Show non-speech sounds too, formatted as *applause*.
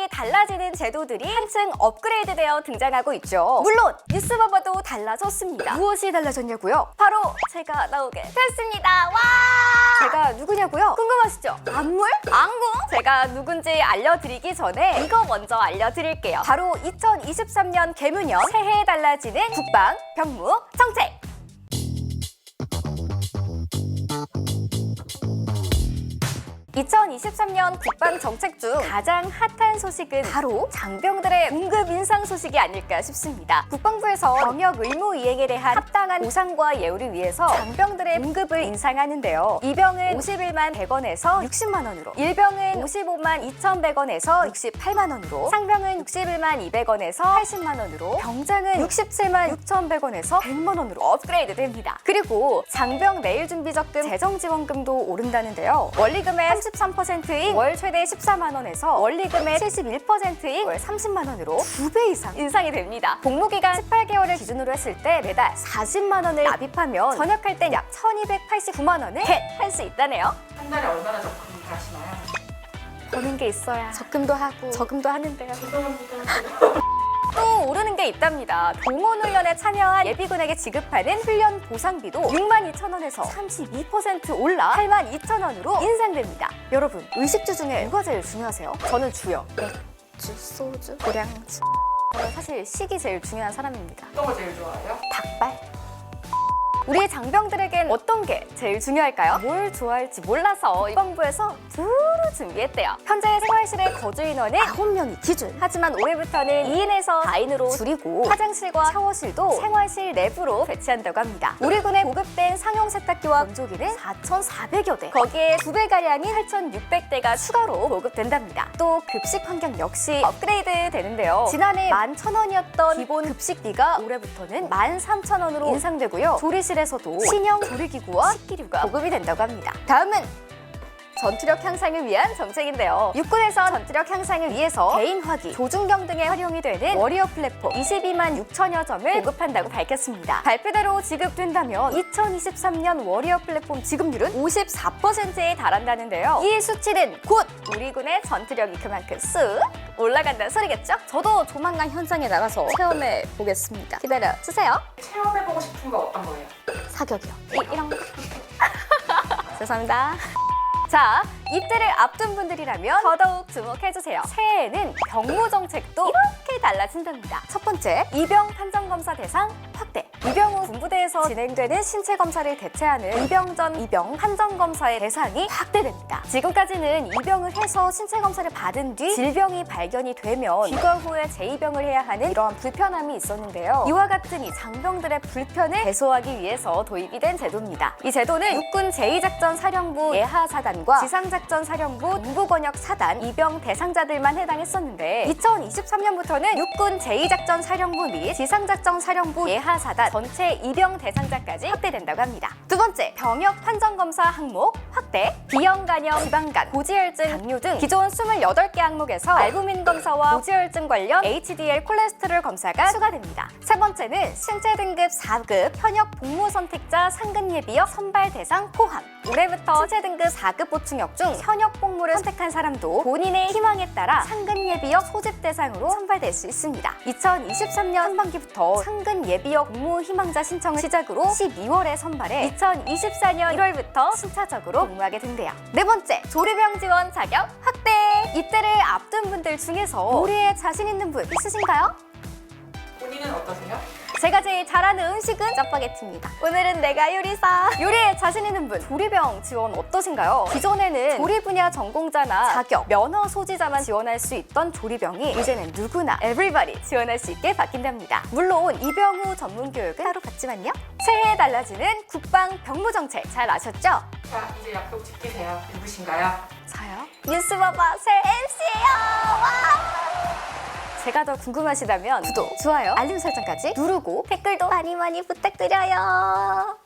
많이 달라지는 제도들이 한층 업그레이드되어 등장하고 있죠. 물론 뉴스버버도 달라졌습니다. 무엇이 달라졌냐고요? 바로 제가 나오게 됐습니다. 와! 제가 누구냐고요? 궁금하시죠? 안물? 안구? 제가 누군지 알려드리기 전에 이거 먼저 알려드릴게요. 바로 2023년 개묘년 새해에 달라지는 국방, 병무, 정책! 2023년 국방 정책 중 가장 핫한 소식은 바로 장병들의 응급 인상 소식이 아닐까 싶습니다. 국방부에서 병역 의무 이행에 대한 합당한 보상과 예우를 위해서 장병들의 응급을 인상하는데요. 이병은 51만 100원에서 60만 원으로, 일병은 55만 2,100원에서 68만 원으로, 상병은 61만 200원에서 80만 원으로, 병장은 67만 6,100원에서 100만 원으로 업그레이드 됩니다. 그리고 장병 내일 준비 적금 재정 지원금도 오른다는데요. 원리금의 33%인 월 최대 14만 원에서 원리금의 71%인 월 30만 원으로 두배 이상 인상이 됩니다. 복무 기간 18개월을 기준으로 했을 때 매달 40만 원을 납입하면 전역할 때 약 1,289만 원을 할수 있다네요. 한 달에 얼마나 적금 하시나요? 버는 게 있어야 적금도 하고 저금도 하는데요. 죄송합니다. 또 오르는 게 있답니다. 동원 훈련에 참여한 예비군에게 지급하는 훈련 보상비도 6만 2천 원에서 32% 올라 8만 2천 원으로 인상됩니다. 여러분 의식주 중에 누가 제일 중요하세요? 저는 주요. 맥주, 소주, 고량주. 저는 사실 식이 제일 중요한 사람입니다. 어떤 거 제일 좋아해요? 닭발. 우리 장병들에겐 어떤 게 제일 중요할까요? 뭘 좋아할지 몰라서 입방부에서 두루 준비했대요. 현재 생활실의 거주 인원은 9명이 기준. 하지만 올해부터는 2인에서 4인으로 줄이고 화장실과 샤워실도 생활실 내부로 배치한다고 합니다. 우리 군의 보급된 상용 세탁기와 건조기는 4,400여 대. 거기에 두 배가량인 8,600대가 추가로 보급된답니다. 또 급식 환경 역시 업그레이드 되는데요. 지난해 11,000원이었던 기본 급식비가 올해부터는 13,000원으로 인상되고요. 조리실에 서도 신형 조리기구와 식기류가 보급이 된다고 합니다. 다음은 전투력 향상을 위한 정책인데요. 육군에서 전투력 향상을 위해서 개인화기, 조준경 등에 활용이 되는 워리어 플랫폼 22만 6천여 점을 보급한다고 밝혔습니다. 발표대로 지급된다면 2023년 워리어 플랫폼 지급률은 54%에 달한다는데요. 이 수치는 곧 우리 군의 전투력이 그만큼 쑥 올라간다는 소리겠죠? 저도 조만간 현장에 나가서 체험해 보겠습니다. 기다려 주세요. 체험해보고 싶은 거 어떤 거예요? 사격이요. 이, 이런 거. *laughs* 죄송합니다. 자, 입대를 앞둔 분들이라면 더더욱 주목해주세요. 새해에는 병무 정책도 이렇게 달라진답니다. 첫 번째, 이병 판정 검사 대상 확대. 이병 후 군부대에서 진행되는 신체 검사를 대체하는 이병 전 이병 판정 검사의 대상이 확대됩니다. 지금까지는 입병을 해서 신체 검사를 받은 뒤 질병이 발견이 되면 귀가 후에 재입병을 해야 하는 이러한 불편함이 있었는데요. 이와 같은 이 장병들의 불편을 해소하기 위해서 도입이 된 제도입니다. 이 제도는 육군 제2작전 사령부 예하 사단과 지상작전 사령부 동부권역 사단 입영 대상자들만 해당했었는데 2023년부터는 육군 제2작전 사령부 및 지상작전 사령부 예하 사단 전체 입영 대상자까지 확대된다고 합니다. 두 번째, 병역 판정 검사 항목 확대, 비형 간염, 지방간, 고지혈증, 당뇨 등 기존 28개 항목에서 알부민 검사와 고지혈증 관련 HDL 콜레스테롤 검사가 추가됩니다. 세 번째는 신체 등급 4급 현역 복무 선택자 상근 예비역 선발 대상 포함. 올해부터 신체 등급 4급 보충역 중 현역 복무를 선택한 사람도 본인의 희망에 따라 상근 예비역 소집 대상으로 선발될 수 있습니다. 2023년 상반기부터 상근 예비역 복무 희망자 신청을 시작으로 12월에 선발해 2024년 1월부터 순차적으로 복무하게 된대요. 네 번째, 조리병 지원 자격 확대. 입대를 앞둔 분들 중에서 요리에 자신 있는 분 있으신가요? 본인은 어떠세요? 제가 제일 잘하는 음식은 짜파게티입니다. 오늘은 내가 요리사. 요리에 자신 있는 분, 조리병 지원 어떠신가요? 기존에는 조리 분야 전공자나 자격, 면허 소지자만 지원할 수 있던 조리병이 이제는 누구나 everybody 지원할 수 있게 바뀐답니다. 물론 입영 후 전문 교육은 따로 받지만요. 새해에 달라지는 국방 병무 정책 잘 아셨죠? 자, 이제 약속 지키세요. 누구신가요? 저요? 뉴스 바바 새 MC예요. 제가 더 궁금하시다면 구독, 좋아요, 알림 설정까지 누르고 댓글도 많이 많이 부탁드려요.